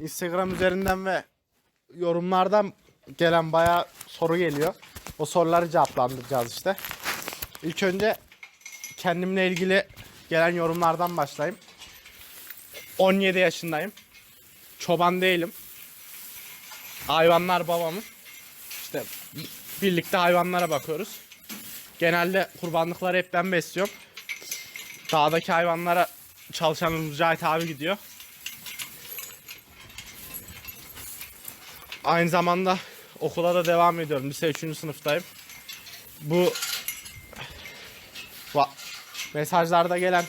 Instagram üzerinden ve yorumlardan gelen bayağı soru geliyor. O soruları cevaplandıracağız işte. İlk önce kendimle ilgili gelen yorumlardan başlayayım. 17 yaşındayım. Çoban değilim. Hayvanlar babamın. İşte birlikte hayvanlara bakıyoruz. Genelde kurbanlıkları hep ben besliyorum. Dağdaki hayvanlara çalışanımız Mücahit abi gidiyor. Aynı zamanda okula da devam ediyorum. Lise 3. sınıftayım. Bu mesajlarda gelen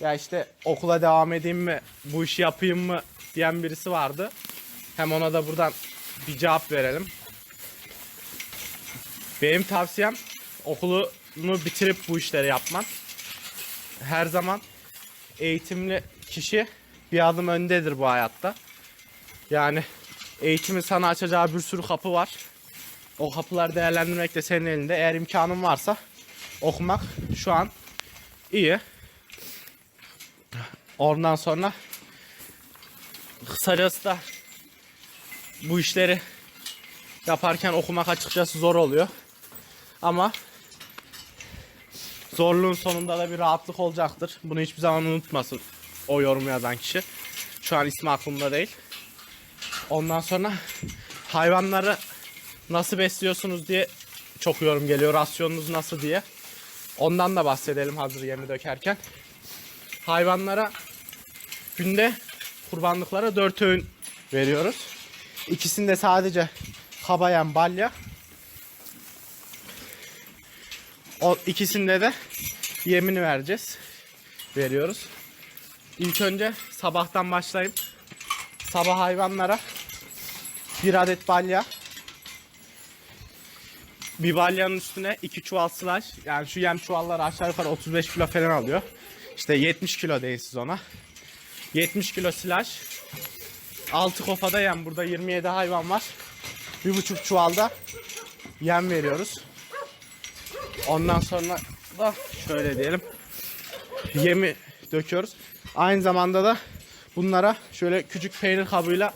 ya işte okula devam edeyim mi, bu işi yapayım mı diyen birisi vardı. Hem ona da buradan bir cevap verelim. Benim tavsiyem okulunu bitirip bu işleri yapman. Her zaman eğitimli kişi bir adım öndedir bu hayatta. Yani eğitimin sana açacağı bir sürü kapı var. O kapıları değerlendirmek de senin elinde. Eğer imkanın varsa okumak şu an iyi. Ondan sonra kısacası da bu işleri yaparken okumak açıkçası zor oluyor. Ama zorluğun sonunda da bir rahatlık olacaktır. Bunu hiçbir zaman unutmasın o yorum yazan kişi. Şu an ismi aklımda değil. Ondan sonra hayvanları nasıl besliyorsunuz diye çok yorum geliyor. Rasyonunuz nasıl diye. Ondan da bahsedelim hazır yemi dökerken. Hayvanlara günde kurbanlıklara 4 öğün veriyoruz. İkisinde sadece kabayan balya. O ikisinde de yemini vereceğiz. Veriyoruz. İlk önce sabahtan başlayıp sabah hayvanlara bir adet balya bir balyanın üstüne iki çuval slash yani şu yem çuvalları aşağı yukarı 35 kilo falan alıyor. İşte 70 kilo değil siz ona. 70 kilo slash 6 kofada yem burada 27 hayvan var. Bir buçuk çuvalda yem veriyoruz. Ondan sonra da şöyle diyelim. Yemi döküyoruz. Aynı zamanda da bunlara şöyle küçük peynir kabıyla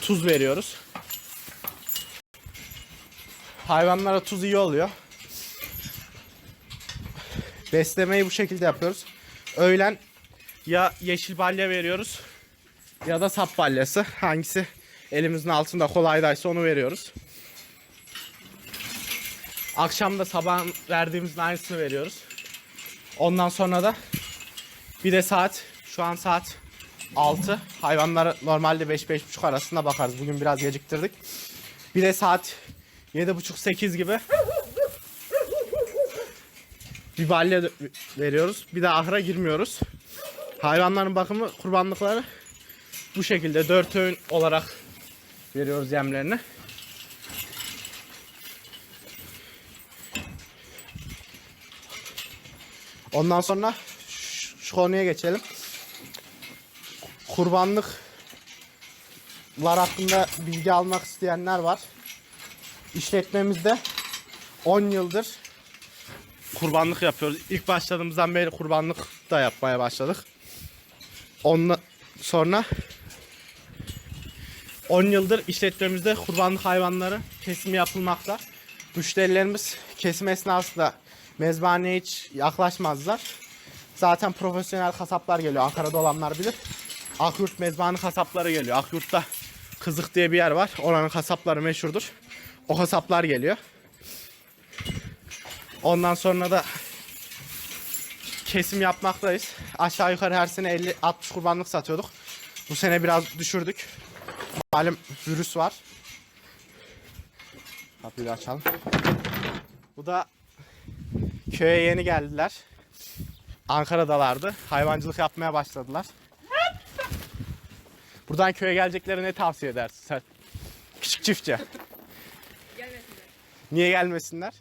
tuz veriyoruz. Hayvanlara tuz iyi oluyor. Beslemeyi bu şekilde yapıyoruz. Öğlen ya yeşil balya veriyoruz ya da sap balyası. Hangisi elimizin altında kolaydaysa onu veriyoruz. Akşam da sabah verdiğimizin aynısını veriyoruz. Ondan sonra da bir de saat şu an saat 6. Hayvanlara normalde 5-5.30 arasında bakarız. Bugün biraz geciktirdik. Bir de saat 7.30-8 gibi bir balya veriyoruz. Bir de ahıra girmiyoruz. Hayvanların bakımı kurbanlıkları bu şekilde 4 öğün olarak veriyoruz yemlerini. Ondan sonra şu şu konuya geçelim. Kurbanlıklar hakkında bilgi almak isteyenler var. İşletmemizde 10 yıldır kurbanlık yapıyoruz. İlk başladığımızdan beri kurbanlık da yapmaya başladık. Ondan sonra 10 yıldır işletmemizde kurbanlık hayvanları kesimi yapılmakta. Müşterilerimiz kesim esnasında mezbaneye hiç yaklaşmazlar. Zaten profesyonel kasaplar geliyor. Ankara'da olanlar bilir. Akyurt mezbanı kasapları geliyor. Akyurt'ta Kızık diye bir yer var. Oranın kasapları meşhurdur. O kasaplar geliyor. Ondan sonra da kesim yapmaktayız. Aşağı yukarı her sene 50-60 kurbanlık satıyorduk. Bu sene biraz düşürdük. Malum virüs var. Kapıyı açalım. Bu da köye yeni geldiler. Ankara'dalardı. Hayvancılık yapmaya başladılar. Buradan köye gelecekleri ne tavsiye edersin sen? Küçük çiftçi. Niye gelmesinler?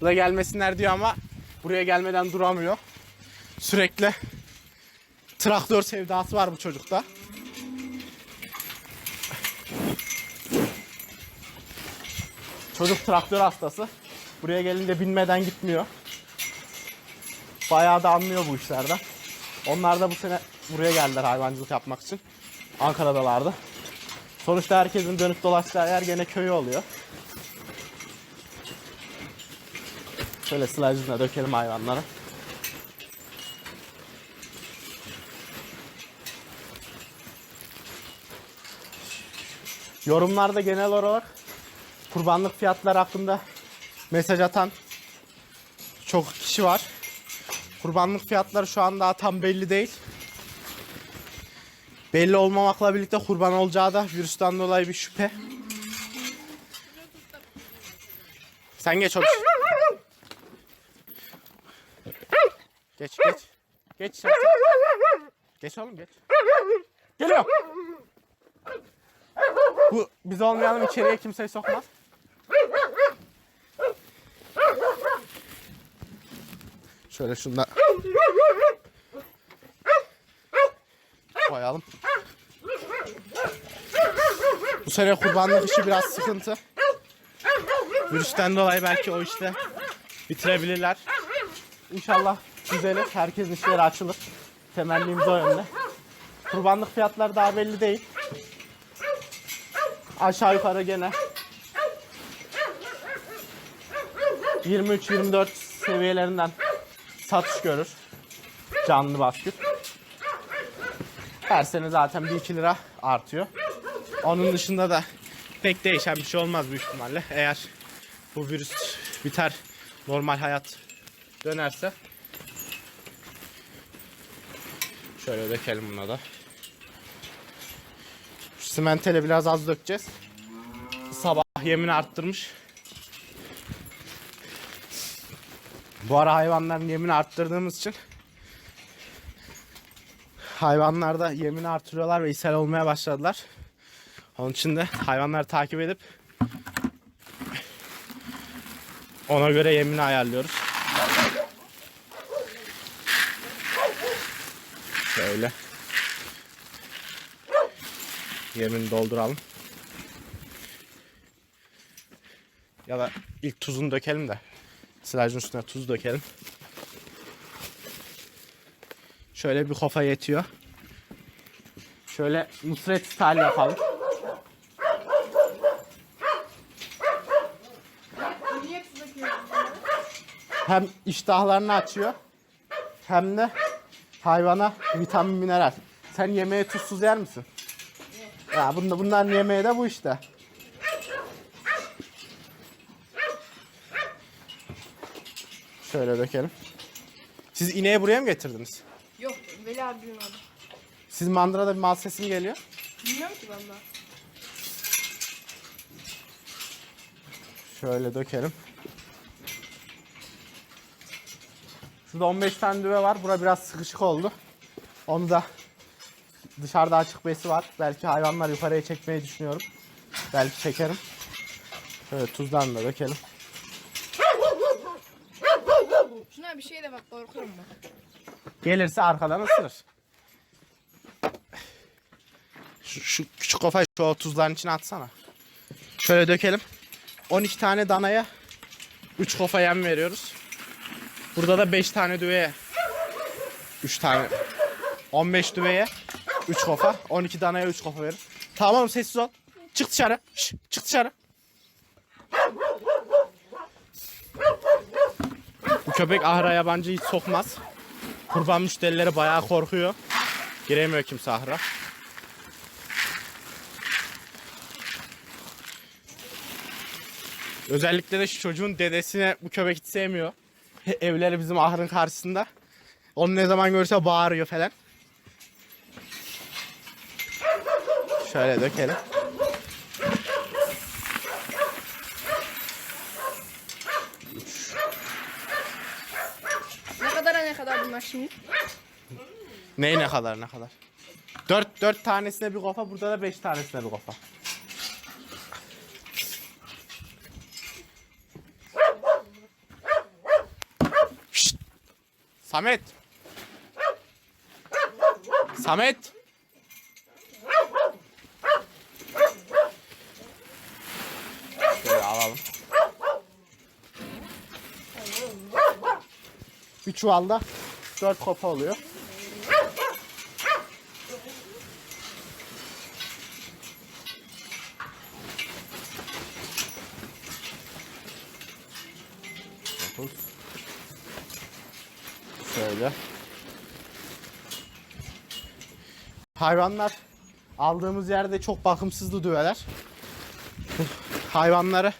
Bu da gelmesinler diyor ama buraya gelmeden duramıyor. Sürekli traktör sevdası var bu çocukta. Çocuk traktör hastası. Buraya gelince binmeden gitmiyor. Bayağı da anlıyor bu işlerden. Onlar da bu sene buraya geldiler hayvancılık yapmak için. Ankara'dalardı. Sonuçta herkesin dönüp dolaşacağı yer gene köyü oluyor. Şöyle sılajına dökelim hayvanları. Yorumlarda genel olarak kurbanlık fiyatları hakkında mesaj atan çok kişi var. Kurbanlık fiyatları şu an daha tam belli değil. Belli olmamakla birlikte kurban olacağı da virüsten dolayı bir şüphe. Sen geç oğlum. Geç geç. Geç sen. Geç oğlum geç. Geliyor. Bu biz olmayalım içeriye kimseyi sokmaz. Şöyle şunu da koyalım. Bu sene kurbanlık işi biraz sıkıntı. Virüsten dolayı belki o işte bitirebilirler. İnşallah düzelir. Herkesin işleri açılır. Temennimiz o yönde. Kurbanlık fiyatları daha belli değil. Aşağı yukarı gene 23-24 seviyelerinden satış görür. Canlı baskül. Her sene zaten 1-2 lira artıyor. Onun dışında da pek değişen bir şey olmaz büyük ihtimalle. Eğer bu virüs biter, normal hayat dönerse. Şöyle dökelim buna da. Şu simentele biraz az dökeceğiz. Sabah yemini arttırmış. Bu ara hayvanların yemini arttırdığımız için hayvanlar da yemini artırıyorlar ve ishal olmaya başladılar. Onun için de hayvanları takip edip ona göre yemini ayarlıyoruz. Şöyle. Yemini dolduralım. Ya da ilk tuzunu dökelim de. Silajın üstüne tuz dökelim. Şöyle bir kofa yetiyor. Şöyle Nusret style yapalım. Hem iştahlarını açıyor hem de hayvana vitamin mineral. Sen yemeği tuzsuz yer misin? Ya bunda bunların yemeği de bu işte. Şöyle dökelim. Siz ineği buraya mı getirdiniz? Veli abi duymadı. Siz mandırada bir mal sesi mi geliyor? Bilmiyorum ki valla. Şöyle dökelim. Şurada 15 tane düve var. Bura biraz sıkışık oldu. Onu da dışarıda açık besi var. Belki hayvanlar yukarıya çekmeyi düşünüyorum. Belki çekerim. Şöyle tuzdan da dökelim. Şuna bir şey de bak korkuyorum ben. Gelirse arkadan ısırır. Şu, şu küçük kafayı şu tuzların içine atsana. Şöyle dökelim. 12 tane danaya 3 kofa yem veriyoruz. Burada da 5 tane düveye 3 tane 15 düveye 3 kofa 12 danaya 3 kofa verir. Tamam sessiz ol. Çık dışarı. Şş, çık dışarı. Bu köpek ahıra yabancı hiç sokmaz. Kurban müşterileri bayağı korkuyor. Giremiyor kimse ahıra. Özellikle de şu çocuğun dedesine bu köpek hiç sevmiyor. Evleri bizim ahırın karşısında. Onu ne zaman görse bağırıyor falan. Şöyle dökelim. Bunlar şimdi? Ney ne kadar ne kadar? 4 4 tanesine bir kofa, burada da 5 tanesine bir kofa. Şşt! Samet. Samet. Şöyle alalım. Bir çuvalda Çocuklar kapı alıyor. Şöyle. Hayvanlar aldığımız yerde çok bakımsızdı düveler. Hayvanları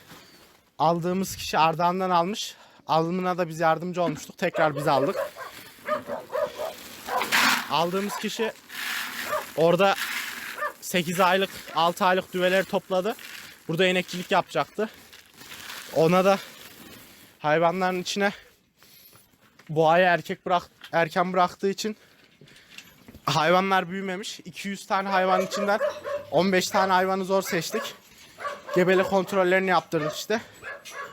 aldığımız kişi Ardahan'dan almış. Alımına da biz yardımcı olmuştuk. Tekrar biz aldık. Aldığımız kişi orada 8 aylık 6 aylık düveleri topladı. Burada inekçilik yapacaktı. Ona da hayvanların içine boğayı erkek bırak erken bıraktığı için hayvanlar büyümemiş. 200 tane hayvan içinden 15 tane hayvanı zor seçtik. Gebele kontrollerini yaptırdık işte.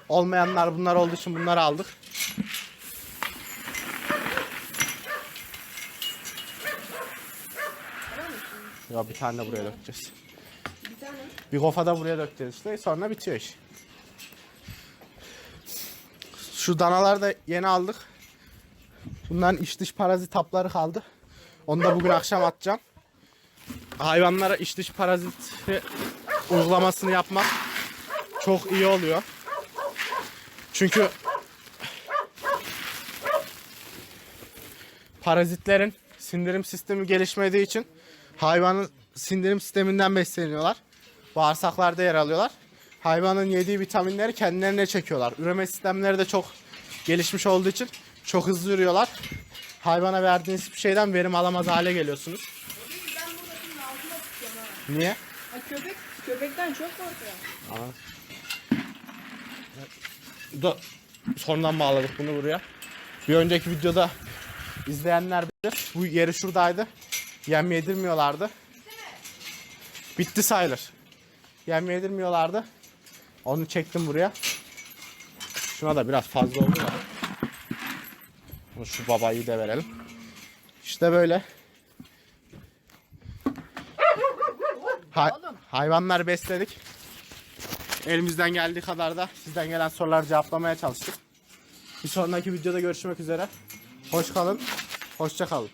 Olmayanlar bunlar olduğu için bunları aldık. Ya bir tane de buraya dökeceğiz. Bir tane. Bir kofa da buraya dökeceğiz işte. Sonra bitiyor iş. Şu danaları da yeni aldık. Bunların iç dış parazit tapları kaldı. Onu da bugün akşam atacağım. Hayvanlara iç dış parazit uygulamasını yapmak çok iyi oluyor. Çünkü parazitlerin sindirim sistemi gelişmediği için hayvanın sindirim sisteminden besleniyorlar. Bağırsaklarda yer alıyorlar. Hayvanın yediği vitaminleri kendilerine çekiyorlar. Üreme sistemleri de çok gelişmiş olduğu için çok hızlı yürüyorlar. Hayvana verdiğiniz bir şeyden verim alamaz hale geliyorsunuz. Ben burada şimdi altına tutuyorum ha. Niye? Ha köpek, köpekten çok korkuyor. da sonradan bağladık bunu buraya. Bir önceki videoda izleyenler bilir. Bu yeri şuradaydı. Yem yedirmiyorlardı. Bitti sayılır. Yem yedirmiyorlardı. Onu çektim buraya. Şuna da biraz fazla oldu da. Bunu Şu babayı da verelim. İşte böyle. Hay- hayvanlar besledik. Elimizden geldiği kadar da sizden gelen soruları cevaplamaya çalıştık. Bir sonraki videoda görüşmek üzere. Hoş kalın. Hoşça kalın.